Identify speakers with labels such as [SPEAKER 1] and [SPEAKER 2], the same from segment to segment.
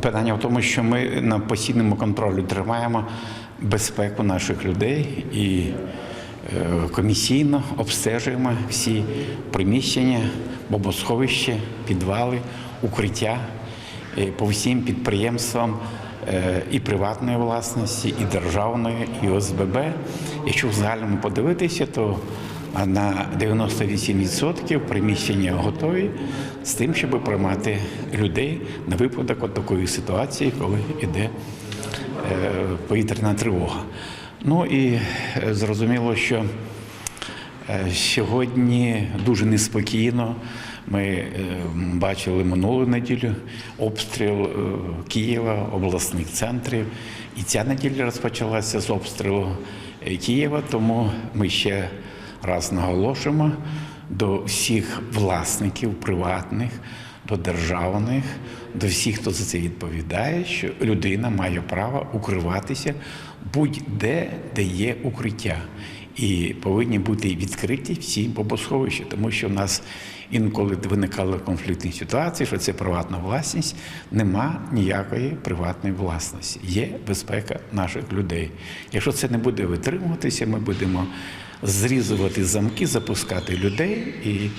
[SPEAKER 1] Питання в тому, що ми на постійному контролі тримаємо безпеку наших людей і е, комісійно обстежуємо всі приміщення, бомбосховища, підвали, укриття е, по всім підприємствам е, і приватної власності, і державної, і ОСББ. Якщо в загальному подивитися, то а на 98% приміщення готові з тим, щоб приймати людей на випадок от такої ситуації, коли йде е, повітряна тривога. Ну і е, зрозуміло, що е, сьогодні дуже неспокійно. Ми бачили минулу неділю обстріл Києва, обласних центрів. І ця неділя розпочалася з обстрілу Києва, тому ми ще раз наголошуємо до всіх власників приватних, до державних, до всіх, хто за це відповідає, що людина має право укриватися будь-де, де є укриття. І повинні бути відкриті всі бомбосховища, тому що в нас інколи виникали конфліктні ситуації, що це приватна власність, нема ніякої приватної власності. Є безпека наших людей. Якщо це не буде витримуватися, ми будемо зрізувати замки, запускати людей і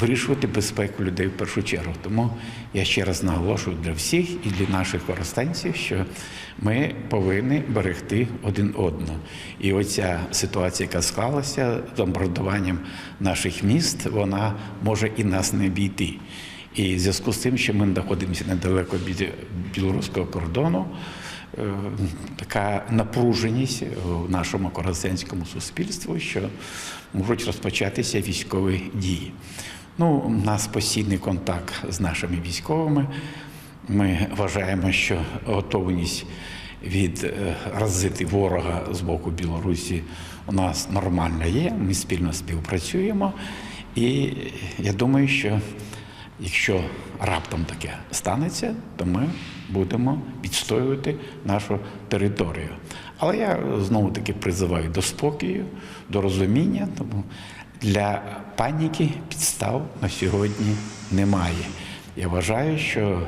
[SPEAKER 1] вирішувати безпеку людей в першу чергу. Тому я ще раз наголошую для всіх і для наших користанців, що ми повинні берегти один одного. І оця ситуація, яка склалася з бомбардуванням наших міст, вона може і нас не обійти. І в зв'язку з тим, що ми знаходимося недалеко від білоруського кордону, така напруженість в нашому коростенському суспільстві, що можуть розпочатися військові дії. Ну, у нас постійний контакт з нашими військовими. Ми вважаємо, що готовність від е, разити ворога з боку Білорусі у нас нормальна є. Ми спільно співпрацюємо. І я думаю, що якщо раптом таке станеться, то ми будемо відстоювати нашу територію. Але я знову таки призиваю до спокою, до розуміння, тому для паніки підстав на сьогодні немає. Я вважаю, що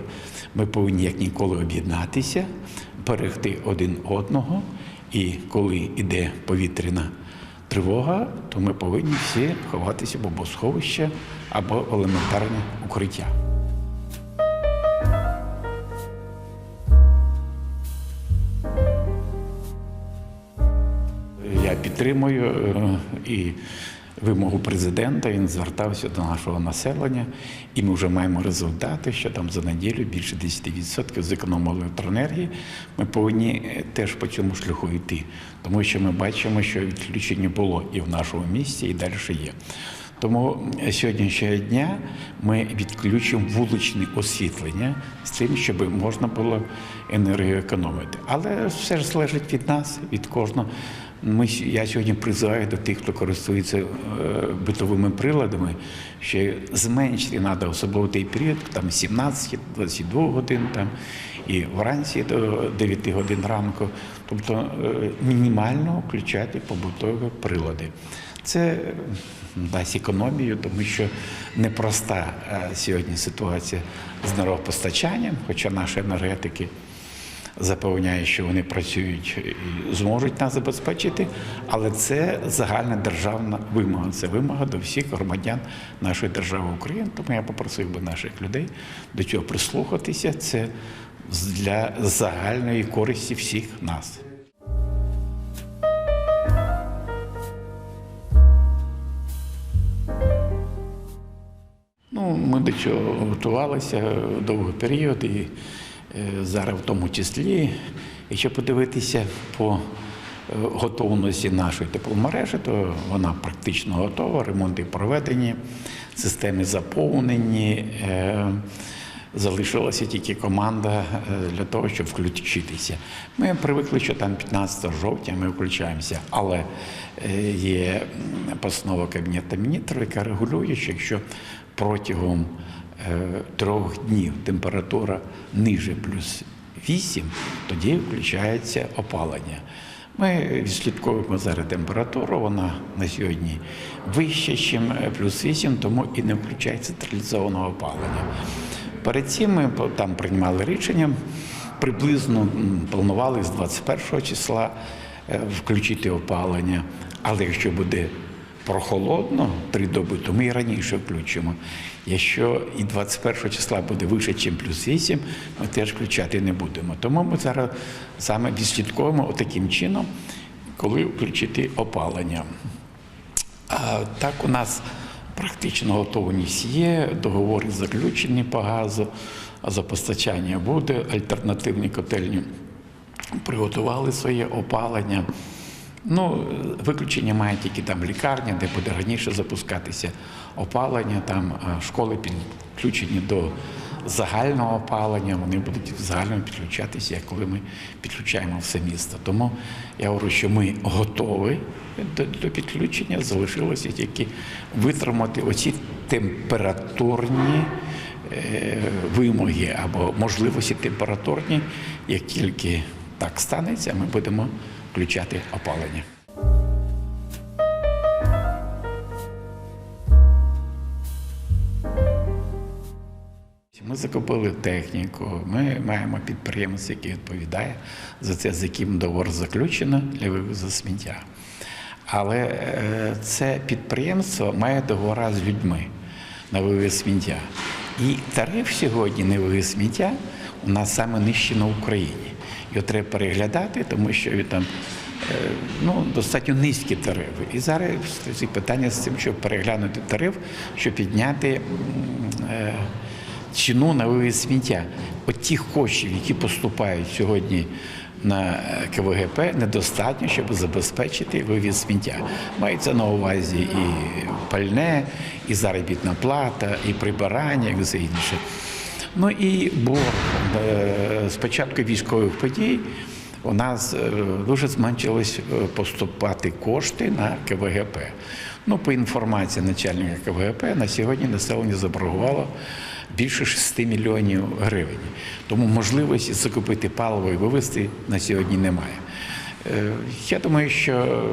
[SPEAKER 1] ми повинні як ніколи об'єднатися, берегти один одного, і коли йде повітряна тривога, то ми повинні всі ховатися в бомбосховище або елементарне укриття. Я підтримую е, і вимогу президента. Він звертався до нашого населення, і ми вже маємо результати, що там за неділю більше 10% зекономили електроенергії. Ми повинні е, теж по цьому шляху йти, тому що ми бачимо, що відключення було і в нашому місті, і далі є. Тому сьогоднішнього дня ми відключимо вуличне освітлення з тим, щоб можна було енергію економити. Але все ж залежить від нас, від кожного. Ми, я сьогодні призиваю до тих, хто користується е, битовими приладами, що зменшити треба, особливо той період, там 17-22 годин, там, і вранці до 9 годин ранку. Тобто е, мінімально включати побутові прилади. Це дасть економію, тому що непроста е, сьогодні ситуація з енергопостачанням, хоча наші енергетики запевняють, що вони працюють і зможуть нас забезпечити, але це загальна державна вимога. Це вимога до всіх громадян нашої держави України. Тому я попросив би наших людей до цього прислухатися. Це для загальної користі всіх нас. Ну, ми до цього готувалися довгий період, і зараз в тому числі, якщо подивитися по е, готовності нашої тепломережі, то вона практично готова, ремонти проведені, системи заповнені. е, Залишилася тільки команда е, для того, щоб включитися. Ми привикли, що там 15 жовтня ми включаємося, але е, є постанова Кабінету міністрів, яка регулює, що якщо протягом е, трьох днів температура ниже плюс 8, тоді включається опалення. Ми відслідковуємо зараз температуру, вона на сьогодні вища, ніж плюс 8, тому і не включається централізованого опалення. Перед цим ми там приймали рішення приблизно планували з 21 числа е, включити опалення. Але якщо буде прохолодно три доби, то ми і раніше включимо. Якщо і 21 числа буде вище, ніж плюс 8, ми теж включати не будемо. Тому ми зараз саме відслідковуємо таким чином, коли включити опалення. А так у нас практично готовність є, договори заключені по газу, а за постачання буде, альтернативні котельні приготували своє опалення. Ну, виключення має тільки там лікарня, де буде раніше запускатися опалення, там школи підключені до загального опалення, вони будуть загально підключатися, коли ми підключаємо все місто. Тому я говорю, що ми готові до, до підключення, залишилося тільки витримати оці температурні е, вимоги або можливості температурні, як тільки так станеться, ми будемо включати опалення. Ми закупили техніку, ми маємо підприємець, який відповідає за це, з яким договор заключено для вивозу сміття. Але е, це підприємство має договори з людьми на вивіз сміття. І тариф сьогодні на вивіз сміття у нас саме нижчий на Україні. Його треба переглядати, тому що там е, ну, достатньо низькі тарифи. І зараз стоїть питання з цим, щоб переглянути тариф, щоб підняти. е, ціну на вивіз сміття. От тих коштів, які поступають сьогодні на КВГП, недостатньо, щоб забезпечити вивіз сміття. Мається на увазі і пальне, і заробітна плата, і прибирання, і все інше. Ну і борг Е, з початку військових подій. У нас е, дуже зменшилось е, поступати кошти на КВГП. Ну, по інформації начальника КВГП, на сьогодні населення заборгувало більше 6 мільйонів гривень. Тому можливості закупити паливо і вивезти на сьогодні немає. Е, Я думаю, що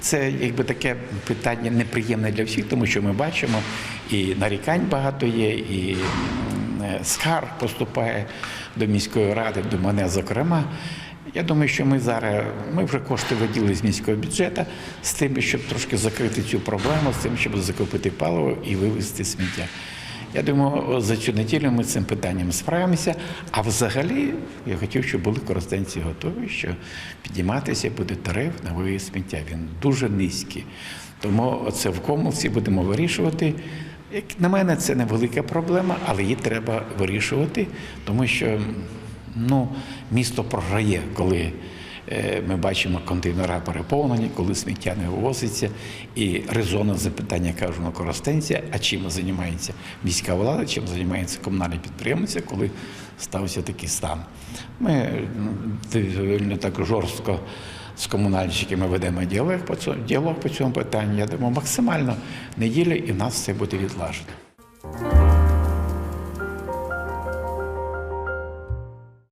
[SPEAKER 1] це якби таке питання неприємне для всіх, тому що ми бачимо і нарікань багато є, і е, скарг поступає до міської ради, до мене зокрема. Я думаю, що ми зараз ми вже кошти виділили з міського бюджету з тим, щоб трошки закрити цю проблему, з тим, щоб закупити паливо і вивезти сміття. Я думаю, за цю неділю ми з цим питанням справимося. А взагалі, я хотів, щоб були користенці готові, що підніматися буде тариф на вивіз сміття. Він дуже низький. Тому це в комусі будемо вирішувати. Як на мене, це невелика проблема, але її треба вирішувати, тому що ну, місто програє, коли е, ми бачимо контейнера переповнені, коли сміття не вивозиться. І резонне запитання кажу на користенця, а чим займається міська влада, чим займається комунальні підприємці, коли стався такий стан. Ми ну, не так жорстко з комунальщиками ведемо діалог по цьому, діалог по цьому питанню. Я думаю, максимально неділя і в нас все буде відлажено.